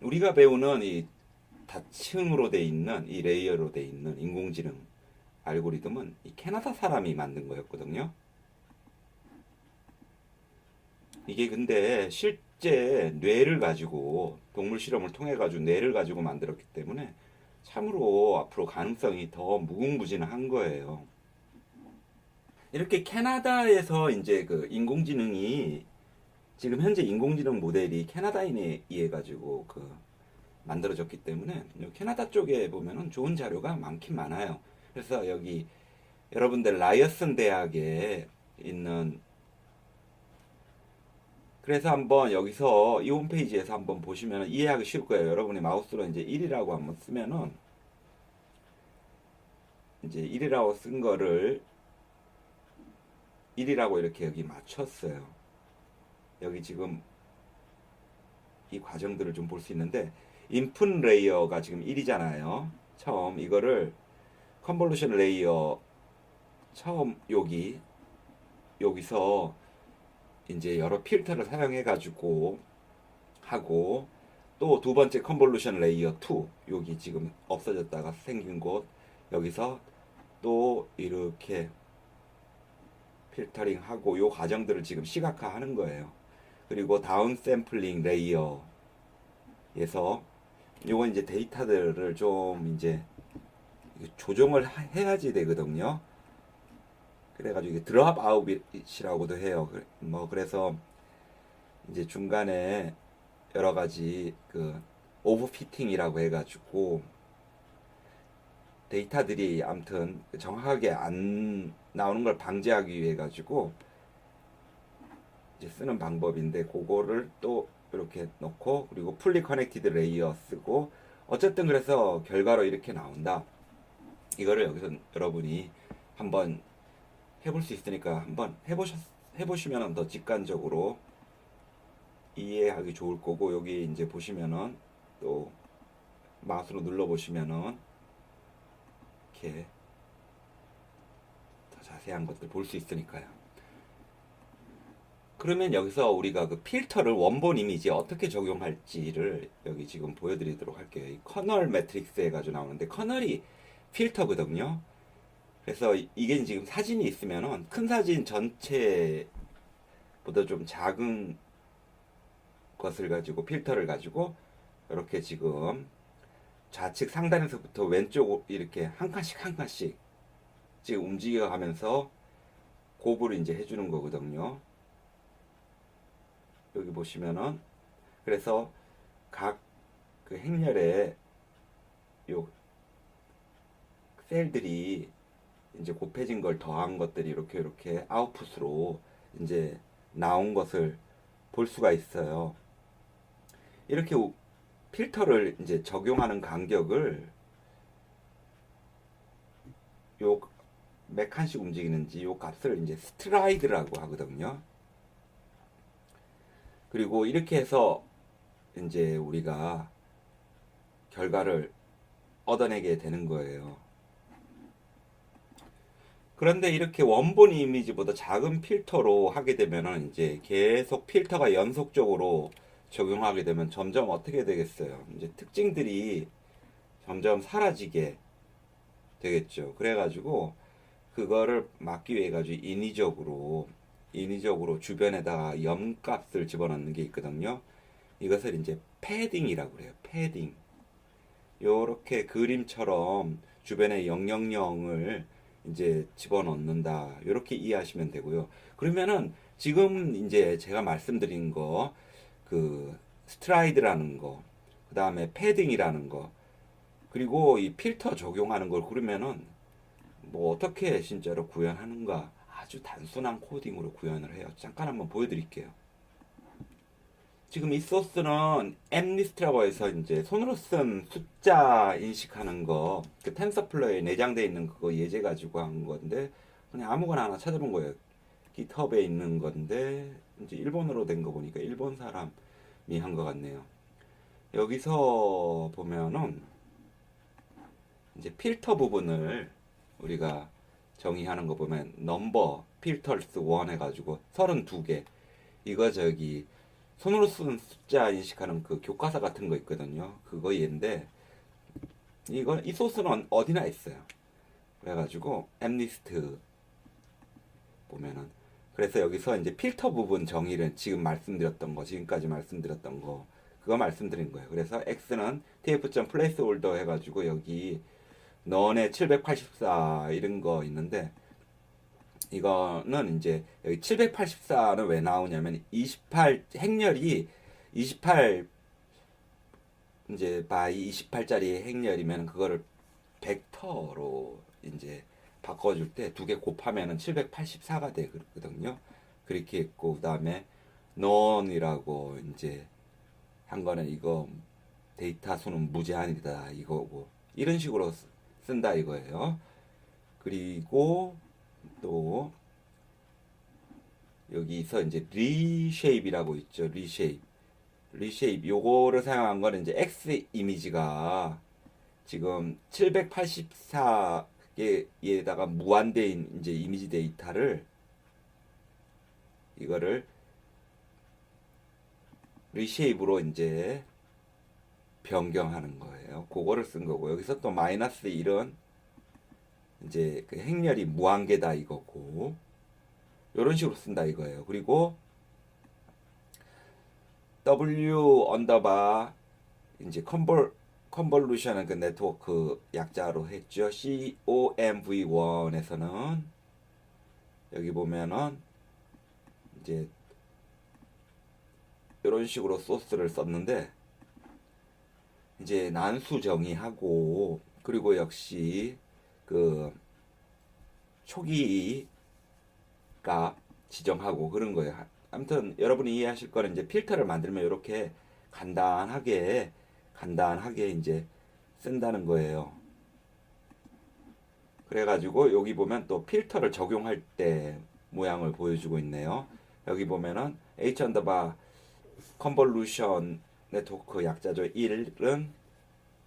우리가 배우는 이 다층으로 돼 있는 이 레이어로 돼 있는 인공지능 알고리즘은 이 캐나다 사람이 만든 거였거든요. 이게 근데 실제 뇌를 가지고 동물 실험을 통해 가지고 뇌를 가지고 만들었기 때문에 참으로 앞으로 가능성이 더 무궁무진한 거예요. 이렇게 캐나다에서 이제 그 인공지능이 지금 현재 인공지능 모델이 캐나다인에 의해 가지고 그 만들어졌기 때문에 요 캐나다 쪽에 보면은 좋은 자료가 많긴 많아요. 그래서 여기 여러분들 라이어슨 대학에 있는 그래서 한번 여기서 이 홈페이지에서 한번 보시면 이해하기 쉬울 거예요. 여러분이 마우스로 이제 1이라고 한번 쓰면은 이제 1이라고 쓴 거를 1이라고 이렇게 여기 맞췄어요. 여기 지금 이 과정들을 좀 볼 수 있는데 인풋 레이어가 지금 1이잖아요. 처음 이거를 컨볼루션 레이어 처음 여기 여기서 이제 여러 필터를 사용해 가지고 하고 또 두 번째 컨볼루션 레이어 2 여기 지금 없어졌다가 생긴 곳 여기서 또 이렇게 필터링 하고 요 과정들을 지금 시각화하는 거예요. 그리고 다운 샘플링 레이어에서 요거 이제 데이터들을 좀 이제 조정을 하- 해야지 되거든요. 그래가지고 이게 드랍 아웃이라고도 해요. 그- 뭐 그래서 이제 중간에 여러 가지 그 오버피팅이라고 해가지고 데이터들이 아무튼 정확하게 안 나오는 걸 방지하기 위해 가지고 쓰는 방법인데 그거를 또 이렇게 넣고 그리고 풀리 커넥티드 레이어 쓰고 어쨌든 그래서 결과로 이렇게 나온다. 이거를 여기서 여러분이 한번 해볼 수 있으니까 한번 해보셨 해보시면 더 직관적으로 이해하기 좋을 거고 여기 이제 보시면은 또 마우스로 눌러 보시면은 이렇게 더 자세한 것들 볼 수 있으니까요. 그러면 여기서 우리가 그 필터를 원본 이미지에 어떻게 적용할지를 여기 지금 보여드리도록 할게요. 이 커널 매트릭스 해가지고 나오는데 커널이 필터거든요. 그래서 이- 이게 지금 사진이 있으면은 큰 사진 전체보다 좀 작은 것을 가지고 필터를 가지고 이렇게 지금 좌측 상단에서부터 왼쪽 이렇게 한 칸씩 한 칸씩 지금 움직여 가면서 곱을 이제 해주는 거거든요. 여기 보시면은 그래서 각 그 행렬에 요 셀들이 이제 곱해진 걸 더한 것들이 이렇게 이렇게 아웃풋으로 이제 나온 것을 볼 수가 있어요. 이렇게 우- 필터를 이제 적용하는 간격을 요 몇 칸씩 움직이는지 요 값을 이제 스트라이드라고 하거든요. 그리고 이렇게 해서 이제 우리가 결과를 얻어내게 되는 거예요. 그런데 이렇게 원본 이미지보다 작은 필터로 하게 되면은 이제 계속 필터가 연속적으로 적용하게 되면 점점 어떻게 되겠어요? 이제 특징들이 점점 사라지게 되겠죠. 그래가지고 그거를 막기 위해 가지고 인위적으로 인위적으로 주변에다가 염값을 집어넣는 게 있거든요. 이것을 이제 패딩이라고 그래요. 패딩. 요렇게 그림처럼 주변에 000을 이제 집어넣는다. 요렇게 이해하시면 되고요. 그러면은 지금 이제 제가 말씀드린 거, 그 스트라이드라는 거, 그 다음에 패딩이라는 거, 그리고 이 필터 적용하는 걸 그러면은 뭐 어떻게 진짜로 구현하는가 아주 단순한 코딩으로 구현을 해요. 잠깐 한번 보여드릴게요. 지금 이 소스는 엠리스트라고 해서 이제 손으로 쓴 숫자 인식하는 거, 그 텐서플로에 내장돼 있는 그거 예제 가지고 한 건데 그냥 아무거나 하나 찾아본 거예요. 깃허브에 있는 건데 이제 일본어로 된 거 보니까 일본 사람이 한 것 같네요. 여기서 보면은 이제 필터 부분을 우리가 정의하는 거 보면 넘버 필터스 원 해가지고 32개 이거 저기 손으로 쓰는 숫자 인식하는 그 교과서 같은 거 있거든요. 그거 얘인데 이건 이 소스는 어디나 있어요. 그래가지고 엠리스트 보면은 그래서 여기서 이제 필터 부분 정의를 지금 말씀드렸던 거 지금까지 말씀드렸던 거 그거 말씀드린 거예요. 그래서 x는 tf.placeholder 해가지고 여기 너네 784 이런 거 있는데 이거는 이제 여기 784는 왜 나오냐면 28 행렬이 28 이제 바이 28짜리 행렬이면 그거를 벡터로 이제 바꿔줄 때 두 개 곱하면은 784가 되거든요. 그렇게 했고 그다음에 non이라고 이제 한 거는 이거 데이터 수는 무제한이다 이거고 이런 식으로 쓰- 쓴다 이거예요. 그리고 또 여기서 이제 리쉐입이라고 있죠. 리쉐입 요거를 사용한 거는 이제 X 이미지가 지금 784개에다가 무한대인 이제 이미지 데이터를 이거를 리쉐입으로 이제 변경하는 거예요. 그거를 쓴 거고 여기서 또 마이너스 1은 이제 그 행렬이 무한계다 이거고 이런 식으로 쓴다 이거예요. 그리고 W 언더바 이제 컨볼 컨볼루션은 그 네트워크 약자로 했죠. COMV1에서는 여기 보면은 이제 이런 식으로 소스를 썼는데 이제 난수 정의하고 그리고 역시 그 초기 값 지정하고 그런 거예요. 하- 아무튼 여러분이 이해하실 거는 이제 필터를 만들면 이렇게 간단하게 간단하게 이제 쓴다는 거예요. 그래가지고 여기 보면 또 필터를 적용할 때 모양을 보여주고 있네요. 여기 보면은 H 언더바 컨볼루션 네트워크 약자죠. 1은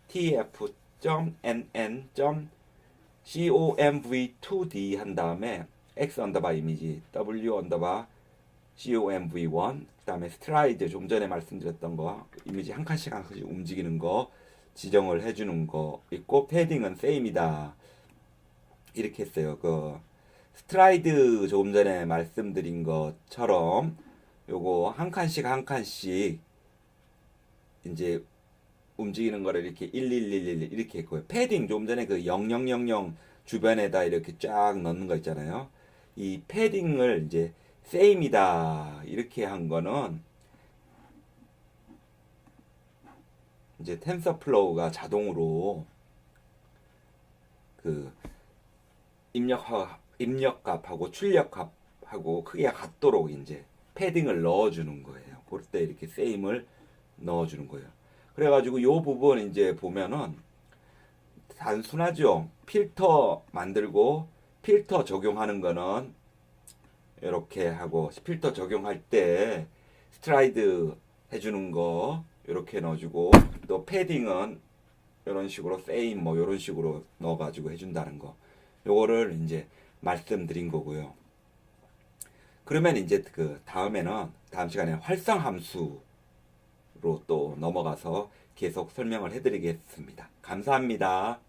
tf.nn.comv2d 한 다음에 x 언더바 이미지 w 언더바 comv1 그다음에 스트라이드 좀 전에 말씀드렸던 거 이미지 한 칸씩 한 칸씩 움직이는 거 지정을 해주는 거 있고 패딩은 세임이다 이렇게 했어요. 그 스트라이드 조금 전에 말씀드린 것처럼 요거 한 칸씩 한 칸씩 이제 움직이는 거를 이렇게 1111 이렇게 했고요. 패딩 좀 전에 그 0000 주변에다 이렇게 쫙 넣는 거 있잖아요. 이 패딩을 이제 세임이다 이렇게 한 거는 이제 텐서플로우가 자동으로 그 입력하 입력값하고 출력값하고 크기가 같도록 이제 패딩을 넣어주는 거예요. 그럴 때 이렇게 세임을 넣어주는 거예요. 그래가지고 요 부분 이제 보면은 단순하죠. 필터 만들고 필터 적용하는 거는 이렇게 하고 필터 적용할 때 스트라이드 해주는 거 이렇게 넣어주고 또 패딩은 이런 식으로 세임 뭐 이런 식으로 넣어가지고 해준다는 거 요거를 이제 말씀드린 거고요. 그러면 이제 그 다음에는 다음 시간에 활성 함수로 또 넘어가서 계속 설명을 해드리겠습니다. 감사합니다.